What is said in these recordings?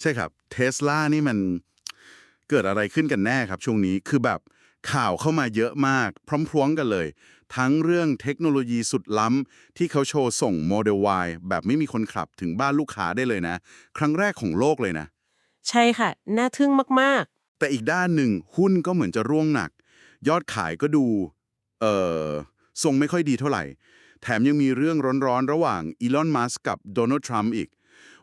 ใช่ครับเทสลานี่มันเกิดอะไรขึ้นกันแน่ครับช่วงนี้คือแบบข่าวเข้ามาเยอะมาก พร้อมๆกันเลย ทั้งเรื่องเทคโนโลยีสุดล้ำ ที่เขาโชว์ส่ง Model Y แบบไม่มีคนขับถึงบ้านลูกค้าได้เลยนะ ครั้งแรกของโลกเลยนะ ใช่ค่ะ น่าทึ่งมากแต่อีกด้านหนึ่งหุ้นก็เหมือนจะร่วงหนัก ยอดขายก็ดู เอ่อทรงไม่ค่อยดีเท่าไหร่ แถมยังมีเรื่องร้อนๆ ระหว่างอีลอนมัสก์กับโดนัลด์ทรัมป์อีก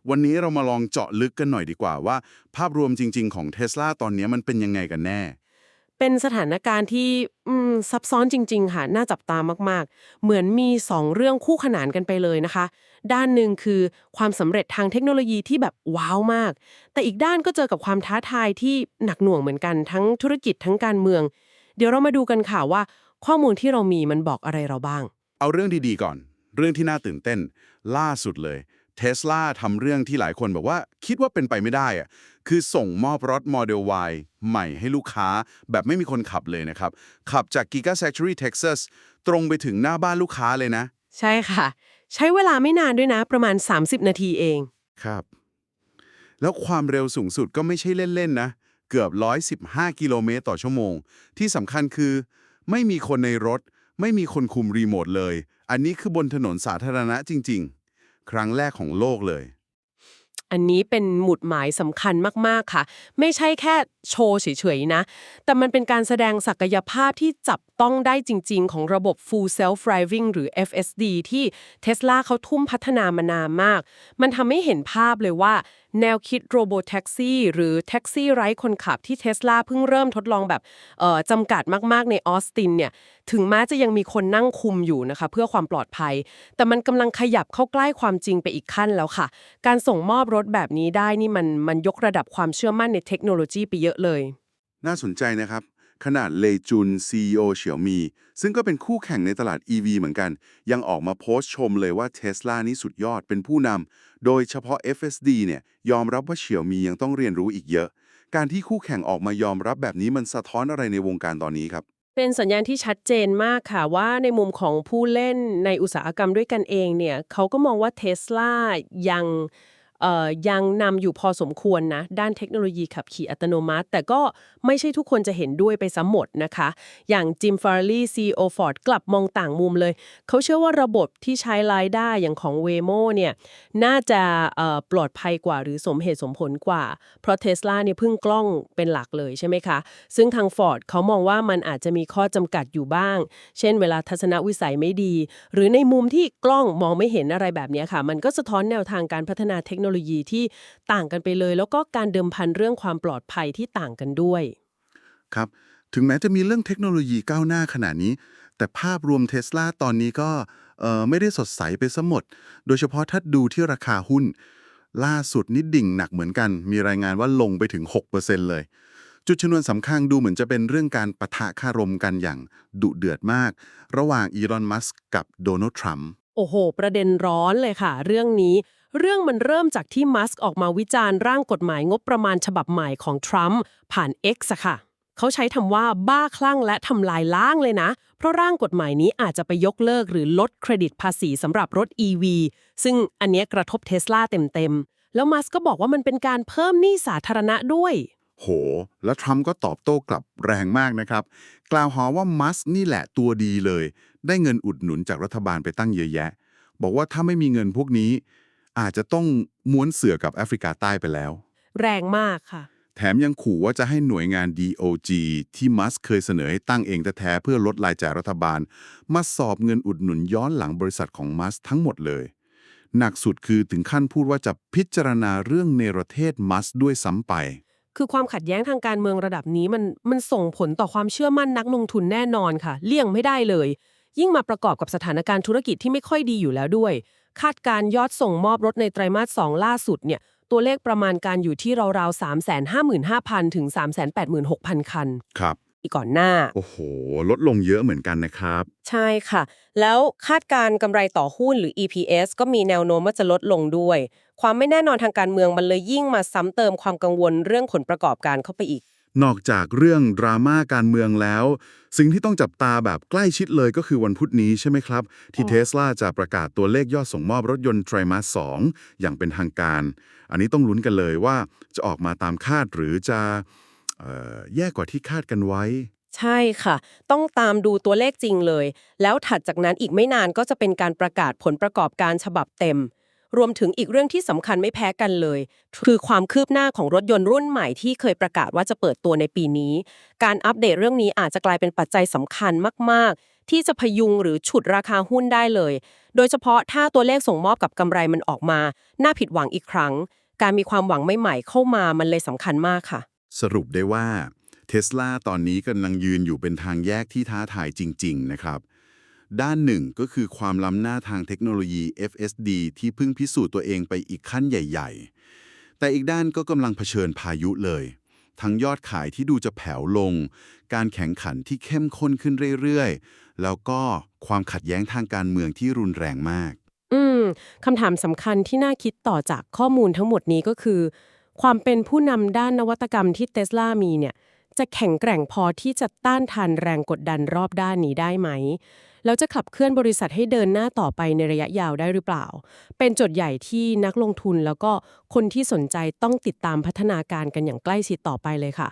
วันนี้เรามาลองเจาะลึกกันหน่อยดีกว่าว่า ภาพรวมจริง ๆ ของเทสลาตอนนี้มันเป็นยังไงกันแน่ๆเป็นสถานการณ์ที่อืมซับซ้อนจริง ๆ ค่ะ น่าจับตามาก ๆ เหมือนมีสองเรื่องคู่ขนานกันไปเลยนะคะ ด้านหนึ่งคือความสำเร็จทางเทคโนโลยีที่แบบว้าวมาก แต่อีกด้านก็เจอกับความท้าทายที่หนักหน่วงเหมือนกันทั้งธุรกิจทั้งการเมือง เดี๋ยวเรามาดูกันค่ะว่า ข้อมูลที่เรามีมันบอกอะไรเราบ้าง เอาเรื่องดีๆก่อน เรื่องที่น่าตื่นเต้น ล่าสุดเลย เทสลาทำเรื่องที่หลายคนบอกว่าคิดว่าเป็นไปไม่ได้อะคือส่งมอบรถ Model Y ใหม่ให้ลูกค้า แบบไม่มีคนขับเลยนะครับ ขับจาก Gigafactory Texas ตรงไปถึงหน้าบ้านลูกค้าเลยนะ ใช่ค่ะ ใช้เวลาไม่นานด้วยนะ ประมาณ 30 นาทีเอง ครับ แล้วความเร็วสูงสุดก็ไม่ใช่เล่น ๆ นะ เกือบ 115 กิโลเมตรต่อชั่วโมง ที่สำคัญคือ ไม่มีคนในรถ ไม่มีคนคุมรีโมทเลย อันนี้คือบนถนนสาธารณะจริง ๆ ครั้งแรกของโลกเลย อันนี้เป็นหมุดหมายสำคัญมากๆค่ะ ไม่ใช่แค่โชว์เฉยๆนะ แต่มันเป็นการแสดงศักยภาพที่จับต้องได้จริง ๆ ของระบบ Full Self Driving หรือ FSD ที่เท s l a เขาทุ่มพัฒนามานานมาก มันทำให้เห็นภาพเลยว่า แนวคิดโรโบแท็กซี่หรือแท็กซี่ไร้คนขับที่เทสลาเพิ่งเริ่มทดลองแบบเจำกัดมากๆในออสตินเนี่ยถึงแม้จะยังมีคนนั่งคุมอยู่นะคะเพื่อความปลอดภัย แต่มันกำลังขยับเข้าใกล้ความจริงไปอีกขั้นแล้วค่ะ การส่งมอบรถแบบนี้ได้นี่มันมันยกระดับความเชื่อมั่นในเทคโนโลยีไปเยอะเลย น่าสนใจนะครับ ขนาดเลจุน CEO เฉียวมี ซึ่งก็เป็นคู่แข่งในตลาด EV เหมือนกัน ยังออกมาโพสต์ชมเลยว่า Tesla นี่สุดยอดเป็นผู้นำ โดยเฉพาะ FSD เนี่ยยอมรับว่าเฉียวมียังต้องเรียนรู้อีกเยอะ การที่คู่แข่งออกมายอมรับแบบนี้มันสะท้อนอะไรในวงการตอนนี้ครับ เป็นสัญญาณที่ชัดเจนมากค่ะว่าในมุมของผู้เล่นในอุตสาหกรรมด้วยกันเองเนี่ยเขาก็มองว่าเทสลายัง ยังนำอยู่พอสมควรนะ ด้านเทคโนโลยีขับขี่อัตโนมัติ แต่ก็ไม่ใช่ทุกคนจะเห็นด้วยไปซ้ำหมดนะคะ อย่างจิมฟาร์ลีซีโอฟอร์ดกลับมองต่างมุมเลย เขาเชื่อว่าระบบที่ใช้รายได้อย่างของ Waymo เนี่ยน่าจะปลอดภัยกว่าหรือสมเหตุสมผลกว่า เพราะเทสลาเนี่ยพึ่งกล้องเป็นหลักเลยใช่ไหมคะ ซึ่งทาง Ford เขามองว่ามันอาจจะมีข้อจำกัดอยู่บ้าง เช่นเวลาทัศนวิสัยไม่ดี หรือในมุมที่กล้องมองไม่เห็นอะไรแบบนี้ค่ะ มันก็สะท้อนแนวทางการพัฒนาเทคโนโลยีที่ต่างกันไปเลย แล้วก็การเดิมพันเรื่องความปลอดภัยที่ต่างกันด้วย ครับ ถึงแม้จะมีเรื่องเทคโนโลยีก้าวหน้าขนาดนี้ แต่ภาพรวมเทสลาตอนนี้ก็เอ่อไม่ได้สดใสไปซะหมด โดยเฉพาะถ้าดูที่ราคาหุ้น ล่าสุดนี่ดิ่งหนักเหมือนกัน มีรายงานว่าลงไปถึง 6%เลยจุดชนวนสำคัญดูเหมือนจะเป็นเรื่องการปะทะคารมกันอย่างดุเดือดมาก ระหว่างอีลอน มัสก์กับโดนัลด์ ทรัมป์ โอ้โห ประเด็นร้อนเลยค่ะ เรื่องนี้ เรื่องมันเริ่มจากที่มัสก์ออกมาวิจารณ์ร่างกฎหมายงบประมาณฉบับใหม่ของทรัมป์ผ่าน X อะค่ะ เขาใช้คำว่าบ้าคลั่งและทำลายล้างเลยนะ เพราะร่างกฎหมายนี้อาจจะไปยกเลิกหรือลดเครดิตภาษีสำหรับรถ EV ซึ่งอันนี้กระทบเทสลาเต็มๆ แล้วมัสก์ก็บอกว่ามันเป็นการเพิ่มหนี้สาธารณะด้วยโห แล้วทรัมป์ก็ตอบโต้กลับแรงมากนะครับ กล่าวหาว่ามัสก์นี่แหละตัวดีเลย ได้เงินอุดหนุนจากรัฐบาลไปตั้งเยอะแยะ บอกว่าถ้าไม่มีเงินพวกนี้ อาจจะต้องม้วนเสือกับแอฟริกาใต้ไปแล้ว แรงมากค่ะ แถมยังขู่ว่าจะให้หน่วยงาน DOG ที่มัสก์เคยเสนอให้ตั้งเองแท้ๆเพื่อลดรายจ่ายรัฐบาล มาสอบเงินอุดหนุนย้อนหลังบริษัทของมัสก์ทั้งหมดเลย หนักสุดคือถึงขั้นพูดว่าจะพิจารณาเรื่องเนรเทศมัสก์ด้วยซ้ำไป คือความขัดแย้งทางการเมืองระดับนี้มันมันส่งผลต่อความเชื่อมั่นนักลงทุนแน่นอนค่ะ เลี่ยงไม่ได้เลย ยิ่งมาประกอบกับสถานการณ์ธุรกิจที่ไม่ค่อยดีอยู่แล้วด้วย คาดการณ์ยอดส่งมอบรถในไตรมาส 2 ล่าสุดเนี่ยตัวเลขประมาณการอยู่ที่ราวๆ 355,000 ถึง 386,000 คัน ครับอีกก่อนหน้า โอ้โห ลดลงเยอะเหมือนกันนะครับ ใช่ค่ะ แล้วคาดการณ์กำไรต่อหุ้นหรือ EPS ก็มีแนวโน้มว่าจะลดลงด้วย ความไม่แน่นอนทางการเมืองมันเลยยิ่งมาซ้ำเติมความกังวลเรื่องผลประกอบการเข้าไปอีก นอกจากเรื่องดราม่าการเมืองแล้ว สิ่งที่ต้องจับตาแบบใกล้ชิดเลยก็คือวันพุธนี้ใช่ไหมครับ ที่อ๋อเทสลาจะประกาศตัวเลขยอดส่งมอบรถยนต์ไตรมาส 2 อย่างเป็นทางการ อันนี้ต้องลุ้นกันเลยว่าจะออกมาตามคาดหรือจะเอ่อแย่กว่าที่คาดกันไว้ ใช่ค่ะ ต้องตามดูตัวเลขจริงเลย แล้วถัดจากนั้นอีกไม่นานก็จะเป็นการประกาศผลประกอบการฉบับเต็ม รวมถึงอีกเรื่องที่สำคัญไม่แพ้กันเลย คือความคืบหน้าของรถยนต์รุ่นใหม่ที่เคยประกาศว่าจะเปิดตัวในปีนี้ การอัปเดตเรื่องนี้อาจจะกลายเป็นปัจจัยสำคัญมาก ๆ ที่จะพยุงหรือฉุดราคาหุ้นได้เลย โดยเฉพาะถ้าตัวเลขส่งมอบกับกำไรมันออกมา น่าผิดหวังอีกครั้ง การมีความหวังใหม่ๆเข้ามามันเลยสำคัญมากค่ะ สรุปได้ว่าเทสลาตอนนี้กำลังยืนอยู่เป็นทางแยกที่ท้าทายจริง ๆ นะครับ ด้านหนึ่งก็คือความล้ำหน้าทางเทคโนโลยี FSD ที่เพิ่งพิสูจน์ตัวเองไปอีกขั้นใหญ่ ๆ แต่อีกด้านก็กำลังเผชิญพายุเลย ทั้งยอดขายที่ดูจะแผ่วลง การแข่งขันที่เข้มข้นขึ้นเรื่อยๆ แล้วก็ความขัดแย้งทางการเมืองที่รุนแรงมาก อืมคำถามสำคัญที่น่าคิดต่อจากข้อมูลทั้งหมดนี้ก็คือ ความเป็นผู้นำด้านนวัตกรรมที่เทสลามีเนี่ย จะแข็งแกร่งพอที่จะต้านทานแรงกดดันรอบด้านนี้ได้ไหม แล้วจะขับเคลื่อนบริษัทให้เดินหน้าต่อไปในระยะยาวได้หรือเปล่า เป็นโจทย์ใหญ่ที่นักลงทุนแล้วก็คนที่สนใจต้องติดตามพัฒนาการกันอย่างใกล้ชิดต่อไปเลยค่ะ